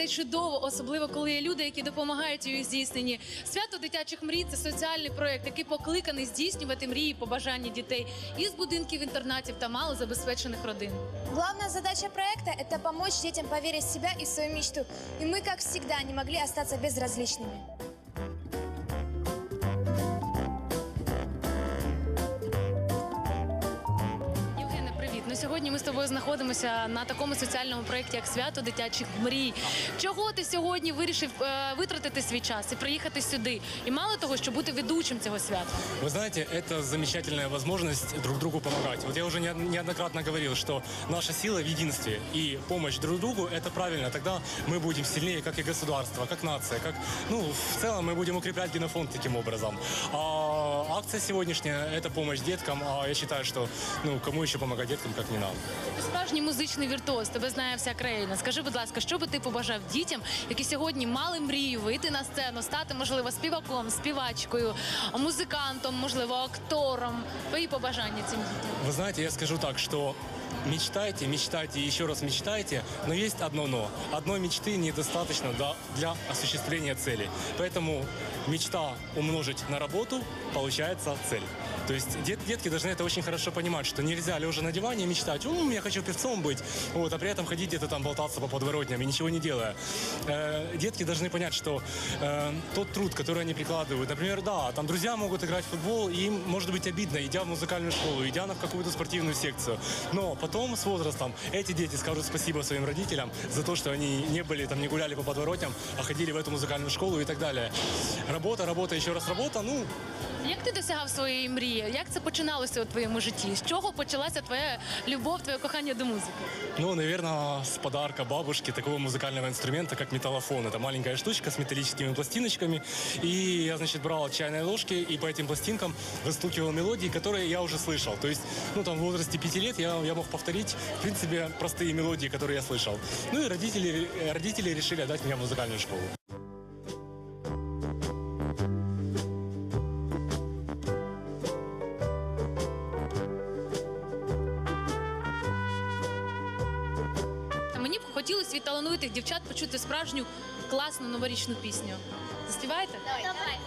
Всім привіт! Мрії це чудово, особливо коли є люди, які допомагають у їх здійсненні. Свято дитячих мрій це соціальний проект, який покликаний здійснювати мрії, побажання дітей із будинків інтернатів та малозабезпечених родин. Главная задача проекта – это помочь детям поверить в себя и в свою мечту. И мы, как всегда, не могли остаться безразличными. знаходимося на такому соціальному проєкті, як свято дитячих мрій. Чого ти сьогодні вирішив е, витратити свій час і приїхати сюди? І мало того, щоб бути ведучим цього свята. Вы знаете, это замечательная возможность друг другу помогать. Вот я уже не- неоднократно говорил, что наша сила в единстве и помощь друг другу – это правильно. Тогда мы будем сильнее, как и государство, как нация, как, ну, в целом мы будем укреплять генофонд таким образом. А акция сегодняшняя – это помощь деткам, а я считаю, что, ну, кому еще помогать деткам, как не нам. Ти справжній музичний віртуоз, тебе знає вся країна. Скажи, будь ласка, що би ти побажав дітям, які сьогодні мали мрію вийти на сцену, стати, можливо, співаком, співачкою, музикантом, можливо, актором? Твої побажання цим дітям. Вы знаете, я скажу так, что мечтайте, мечтайте и еще раз мечтайте, но есть одно но. Одной мечты недостаточно да, для осуществления цели. Поэтому мечта умножить на работу, получается цель. То есть дет- детки должны это очень хорошо понимать, что нельзя лежа на диване мечтать, «М, я хочу певцом быть, вот, а при этом ходить где-то там болтаться по подворотням и ничего не делая. Э, детки должны понять, что э, тот труд, который они прикладывают, например, да, там друзья могут играть в футбол, и им может быть обидно, идя в музыкальную школу, идя на какую-то спортивную секцию. Но потом с возрастом эти дети скажут спасибо своим родителям за то, что они не были там, не гуляли по подворотням, а ходили в эту музыкальную школу и так далее. Работа, работа, еще раз работа, ну, Як ти досягав своєї мрії? Як це починалося у твоєму житті? З чого почалася твоя любов, твоє кохання до музики? Ну, наверное, с подарка бабушки такого музыкального инструмента, как металлофон. Это маленькая штучка с металлическими пластиночками. И я, значит, брал чайные ложки и по этим пластинкам выстукивал мелодии, которые я уже слышал. То есть, ну, там, в возрасте пяти лет я, я мог повторить, в принципе, простые мелодии, которые я слышал. Ну, и родители, э, родители решили отдать меня в музыкальную школу. дівчат почути справжню класну новорічну пісню. Заспіваєте? Давай.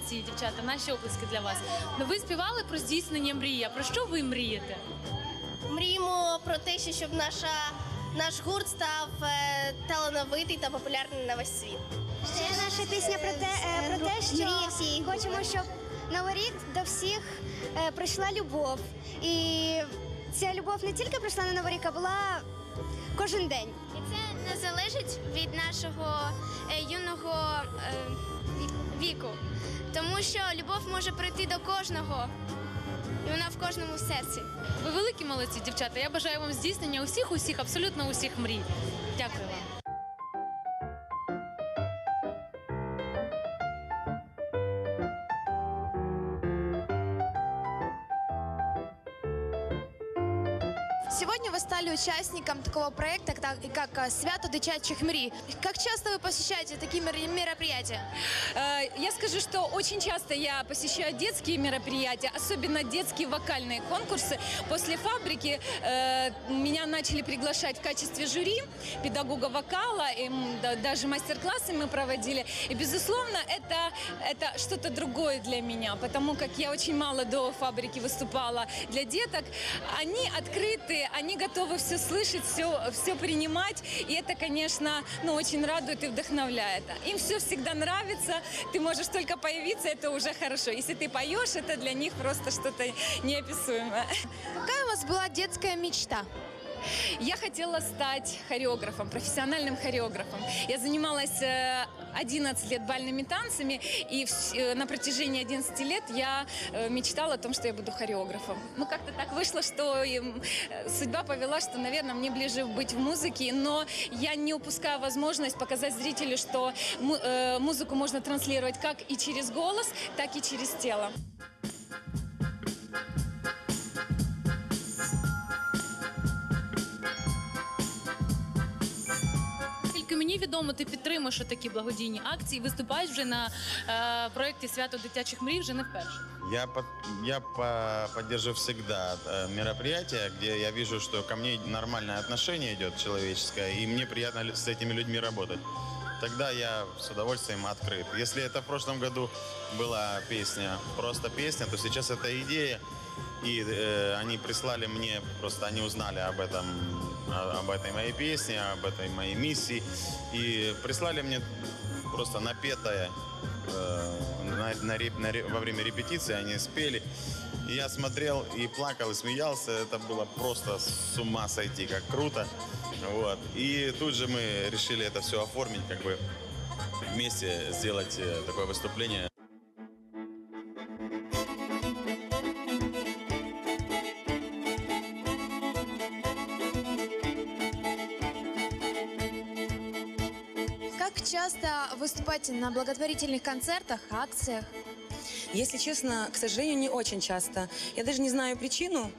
Молодці, дівчата. Наші оплески для вас. Ну, ви співали про здійснення мрії. А про що ви мрієте? Мріємо про те, щоб наша, наш гурт став е, талановитий та популярний на весь світ. Це наша пісня про те, е, про те, що хочемо, щоб новий рік до всіх е, прийшла любов. І ця любов не тільки прийшла на новий рік, а була кожен день. І це не залежить від нашого е, юного е, віку, тому що любов може прийти до кожного, і вона в кожному серці. Ви великі молодці, дівчата. Я бажаю вам здійснення усіх, усіх, абсолютно усіх мрій. Дякую вам. Сегодня вы стали участником такого проекта, как, э, «Свято дитячих мрий». Как часто вы посещаете такие мер- мероприятия? Э, Я скажу, что очень часто я посещаю детские мероприятия, особенно детские вокальные конкурсы. После фабрики э, меня начали приглашать в качестве жюри, педагога вокала, и, даже мастер-классы мы проводили. И, безусловно, это, это что-то другое для меня, потому как я очень мало до фабрики выступала для деток. Они открыты, они готовы все слышать, все, все принимать. И это, конечно, ну, очень радует и вдохновляет. Им все всегда нравится. Ты можешь только появиться, это уже хорошо. Если ты поешь, это для них просто что-то неописуемое. Какая у вас была детская мечта? Я хотела стать хореографом, профессиональным хореографом. Я занималась э, 11 лет бальными танцами, и э, на протяжении 11 лет я э, мечтала о том, что я буду хореографом. Ну, как-то так вышло, что эм, э, судьба повела, что, наверное, мне ближе быть в музыке, но я не упускаю возможность показать зрителю, что му- э, музыку можно транслировать как и через голос, так и через тело. Тільки мені відомо, ти підтримуєш такі благодійні акції, виступаєш вже на е, проєкті Свято дитячих мрій вже не вперше. Я, под- я по- поддерживаю всегда э, мероприятия, где я вижу, что ко мне нормальное отношение идет человеческое, и мне приятно с этими людьми работать. Тогда я с удовольствием открыт. Если это в прошлом году была песня, просто песня, то сейчас это идея, и э, они прислали мне, просто они узнали об этом, об этой моей песне, об этой моей миссии, и прислали мне просто напетое э, на, на на во время репетиции они спели. Я смотрел и плакал, и смеялся. Это было просто с ума сойти, как круто. Вот. И тут же мы решили это все оформить, как бы вместе сделать э, такое выступление. Как часто выступаете на благотворительных концертах, акциях? Если честно, к сожалению, не очень часто. Я даже не знаю причину.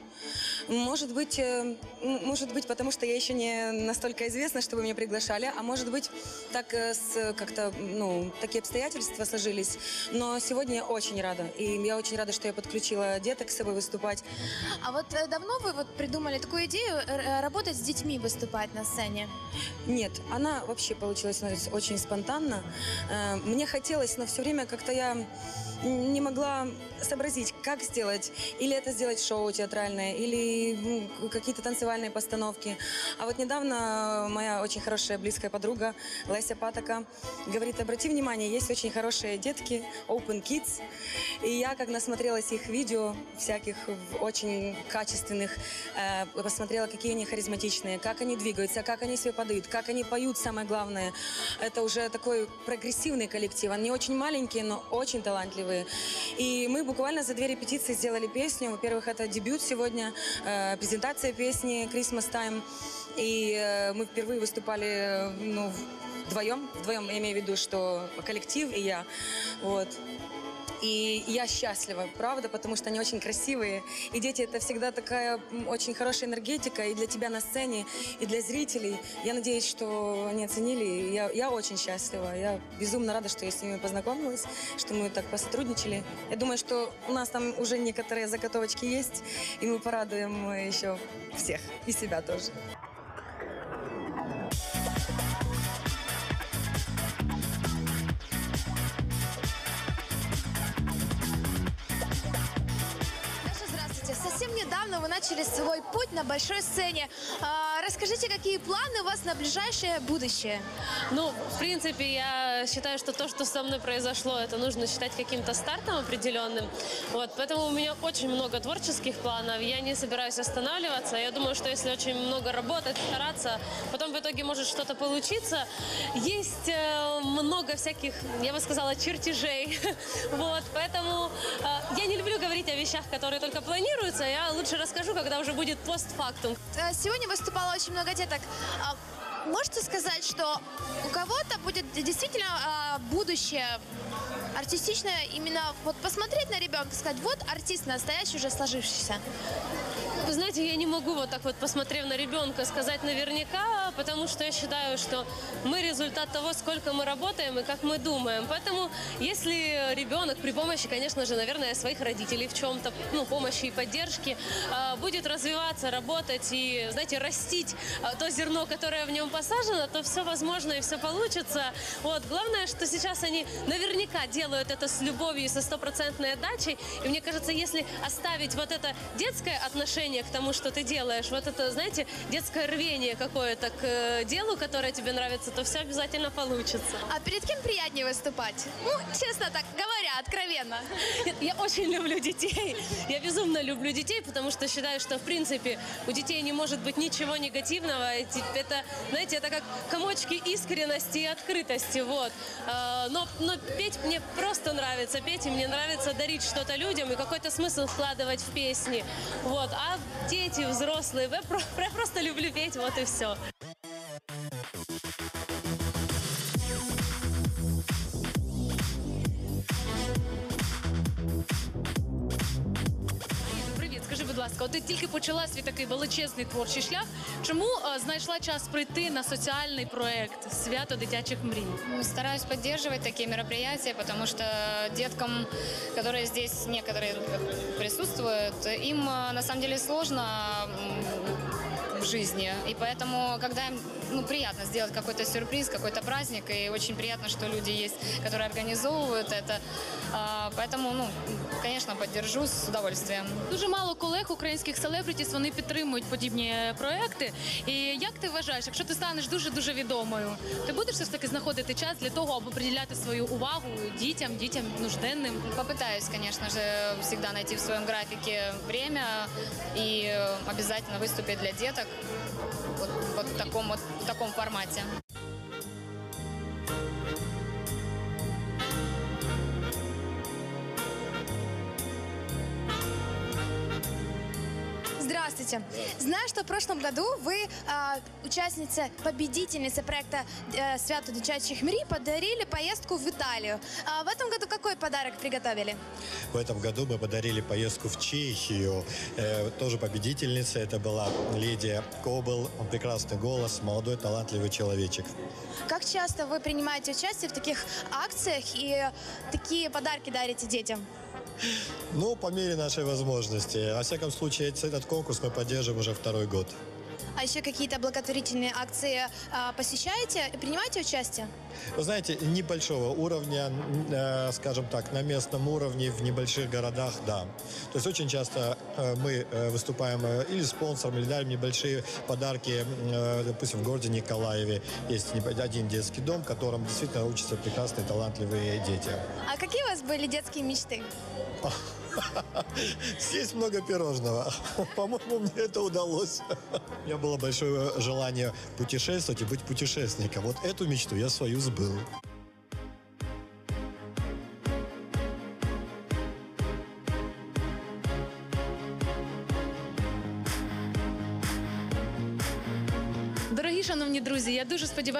Может быть, э, может быть, потому что я еще не настолько известна, чтобы меня приглашали, а может быть, так э, как-то, ну, такие обстоятельства сложились. Но сегодня я очень рада. И я очень рада, что я подключила деток с собой выступать. А вот э, давно вы вот придумали такую идею работать с детьми, выступать на сцене? Нет, она вообще получилась у нас очень спонтанно. Мне хотелось, но все время как-то я не могла сообразить, как сделать. Или это сделать шоу театральное, или ну, какие-то танцевальные постановки. А вот недавно моя очень хорошая близкая подруга Леся Патока говорит, обрати внимание, есть очень хорошие детки, Open Kids. И я, как насмотрелась их видео, всяких очень качественных, э, посмотрела, какие они харизматичные, как они двигаются, как они себя подают, как они поют, самое главное. Это уже такой прогрессивный коллектив. Они очень маленькие, но очень талантливые. И мы буквально за две репетиции сделали песню. Во-первых, это дебют сегодня, э, презентация песни Christmas Time. И э, мы впервые выступали ну, вдвоем. Вдвоем я имею в виду, что коллектив и я. Вот. И я счастлива, правда, потому что они очень красивые. И дети это всегда такая очень хорошая энергетика и для тебя на сцене, и для зрителей. Я надеюсь, что они оценили. Я, я очень счастлива. Я безумно рада, что я с ними познакомилась, что мы так посотрудничали. Я думаю, что у нас там уже некоторые заготовочки есть, и мы порадуем еще всех и себя тоже. Недавно вы начали свой путь на большой сцене. А, расскажите, какие планы у вас на ближайшее будущее? Ну, в принципе, я считаю, что то, что со мной произошло, это нужно считать каким-то стартом определенным. Вот, поэтому у меня очень много творческих планов. Я не собираюсь останавливаться. Я думаю, что если очень много работать, стараться, потом в итоге может что-то получиться. Есть э, много всяких, я бы сказала, чертежей. Вот, поэтому э, я не люблю говорить о вещах, которые только планируются. Я лучше расскажу, когда уже будет постфактум. Э, Сегодня выступало очень много деток. Можете сказать, что у кого-то будет действительно а, будущее артистичное, именно вот посмотреть на ребенка, сказать, вот артист настоящий, уже сложившийся. Вы знаете, я не могу вот так вот, посмотрев на ребенка, сказать наверняка, потому что я считаю, что мы результат того, сколько мы работаем и как мы думаем. Поэтому, если ребенок при помощи, конечно же, наверное, своих родителей в чем-то, ну, помощи и поддержки, а, будет развиваться, работать и, знаете, растить а, то зерно, которое в нем посажено, то все возможно и все получится. Вот. Главное, что сейчас они наверняка делают это с любовью и со стопроцентной отдачей. И мне кажется, если оставить вот это детское отношение к тому, что ты делаешь, вот это, знаете, детское рвение какое-то к э, делу, которое тебе нравится, то все обязательно получится. А перед кем приятнее выступать? Ну, честно так говоря. откровенно. Я очень люблю детей. Я безумно люблю детей, потому что считаю, что, в принципе, у детей не может быть ничего негативного. Это, знаете, это как комочки искренности и открытости, вот. А, Но, но петь мне просто нравится, петь, и мне нравится дарить что-то людям и какой-то смысл вкладывать в песни, вот. А дети, взрослые, я про- я просто люблю петь, вот и все. скажи, будь ласка, от ти тільки почала свій такий величезний творчий шлях. Чому е, знайшла час прийти на соціальний проект свято дитячих мрій? Ну, Стараюсь поддерживать такие мероприятия, потому что деткам, которые здесь некоторые присутствуют, им э, на самом деле сложно м, в жизни. И поэтому, когда им ну, приятно сделать какой-то сюрприз, какой-то праздник, и очень приятно, что люди есть, которые организовывают это. А, Поэтому, ну, конечно, поддержу с удовольствием. Дуже мало колег українських селебритіс вони підтримують подібні проекти. І як ти вважаєш, якщо ти станеш дуже дуже відомою, ти будеш все ж таки знаходити час для того, аби приділяти свою увагу дітям, дітям нужденним? Попытаюсь, конечно же, всегда найти в своем графике время и э, обязательно выступить для деток вот, вот в, таком вот, в таком формате. Здравствуйте. Знаю, что в прошлом году вы, а, участница, победительница проекта э, «Свято дитячих мрий», подарили поездку в Италию. А в этом году какой подарок приготовили? В этом году мы подарили поездку в Чехию. Э, тоже победительница. Это была леди Кобл. Прекрасный голос, молодой, талантливый человечек. Как часто вы принимаете участие в таких акциях и такие подарки дарите детям? Ну, по мере нашей возможности. Во всяком случае, этот конкурс мы поддерживаем уже второй год. А еще какие-то благотворительные акции а, посещаете и принимаете участие? Вы знаете, небольшого уровня, э, скажем так, на местном уровне, в небольших городах, да. То есть очень часто э, мы э, выступаем э, или спонсором, или дарим небольшие подарки. э, Допустим, в городе Николаеве есть один детский дом, в котором действительно учатся прекрасные, талантливые дети. А какие у вас были детские мечты? Здесь много пирожного. По-моему, мне это удалось. У меня было большое желание путешествовать и быть путешественником. Вот эту мечту я свою сбыл.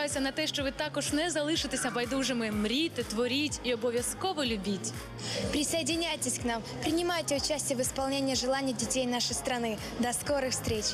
Сподіваюся на те, що ви також не залишитеся байдужими. Мрійте, творіть і обов'язково любіть. Присоединяйтесь к нам, приймайте участие в исполнении желаний дітей нашої країни. До скорых встреч!